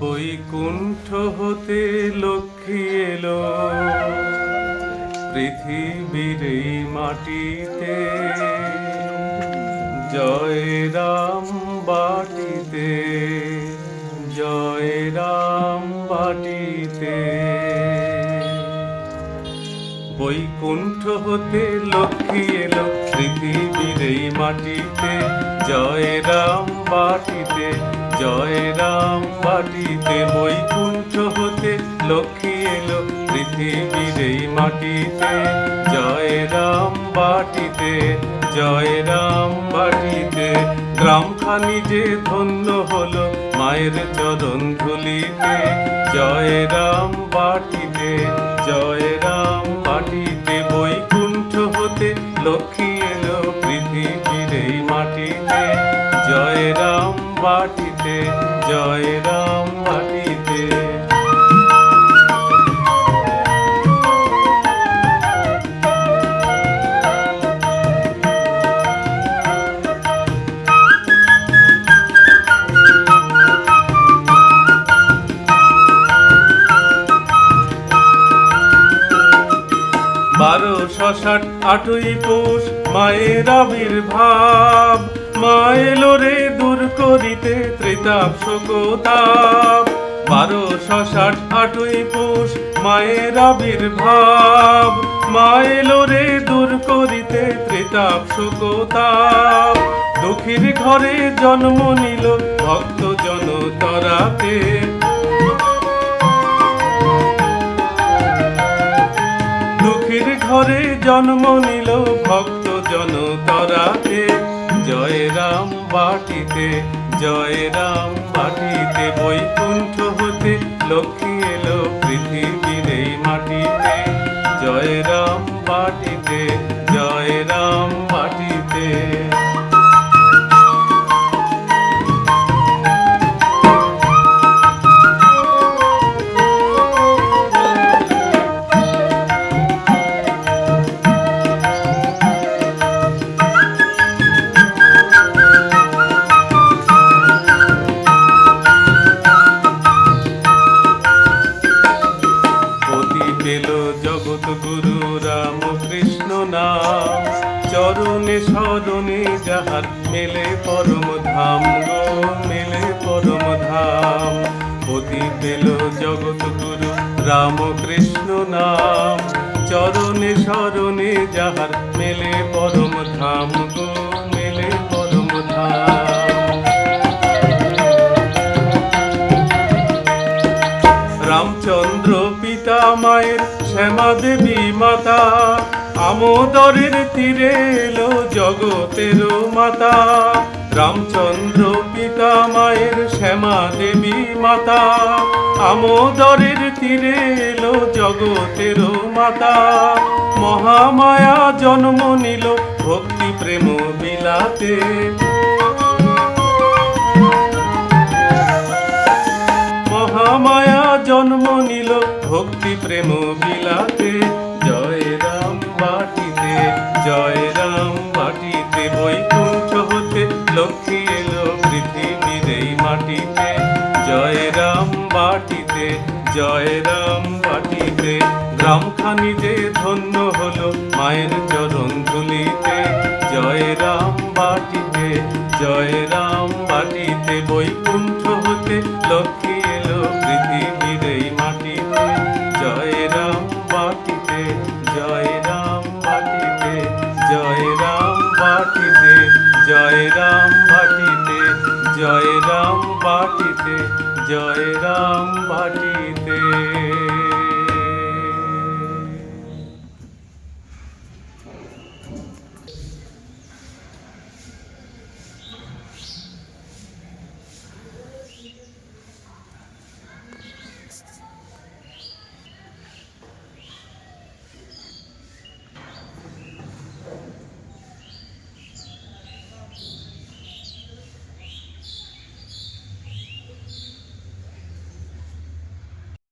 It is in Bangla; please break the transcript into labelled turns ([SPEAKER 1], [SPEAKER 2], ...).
[SPEAKER 1] বৈকুণ্ঠ হতে লক্ষ্মী এলো। পৃথিবীর এই মাটিতে, জয় রাম বাটিতে, জয় রাম বাটিতে। বৈকুণ্ঠ হতে লক্ষ্মী এলো, পৃথিবীর এই মাটিতে, জয় রাম বাটিতে। জয় রাম বাটিতে বৈকুণ্ঠ হতে, লক্ষ্মী এলো পৃথিবীর এই মাটিতে। জয় রাম বাটিতে জয় রাম বাটিতে গ্রামখানি যে ধন্য হলো মায়ের চরণ ধুলিতে। জয় রাম বাটিতে জয় রাম বাটিতে বৈকুণ্ঠ হতে, লক্ষ্মী বারোশো ষাট আটই পৌষ, মায়ের আবির্ভাব। মা এলো রে দূর করিতে ত্রিতাপ শোকতাপ। বারোশো ষাট আটই পৌষ, মায়ের আবির্ভাব। মা এলো রে দূর করিতে ত্রিতাপ শোকতাপ। দুঃখীর ঘরে জন্ম নিল ভক্ত জন জন্ম নিল ভক্ত জন তরাতে জয় রাম বাটিতে, জয় রাম বাটিতে বৈকুণ্ঠ হতে লক্ষ্মী এলো পৃথিবীর এই মাটিতে। জয় রাম বাটিতে জগৎ গুরু রাম কৃষ্ণ নাম। চরণে স্মরণে যাহার মেলে পরম ধাম গো, মেলে পরম ধাম। পতি পেল জগৎ গুরু রাম কৃষ্ণ নাম। চরণে স্মরণে যাহার মেলে পরম ধাম গো আমোদরের তীরে এলো জগতের মাতা। রামচন্দ্র পিতা মায়ের শ্যামা দেবী মাতা। আমোদরের তীরে এলো জগতের মাতা। মহামায়া জন্ম নিল ভক্তি প্রেম বিলাতে জয় রাম বাটিতে জয় রাম বাটিতে। গ্রামখানি যে ধন্য হলো মায়ের চরণ ধুলিতে। জয় রাম বাটিতে জয় রাম বাটিতে বৈকুণ্ঠ হতে লক্ষ্মী এলো পৃথিবীর এই মাটিতে। জয় রাম বাটিতে জয় রাম বাটিতে জয় রাম বাটিতে জয় রাম বাটিতে জয় রাম বাটিতে জয় রাম বাটিতে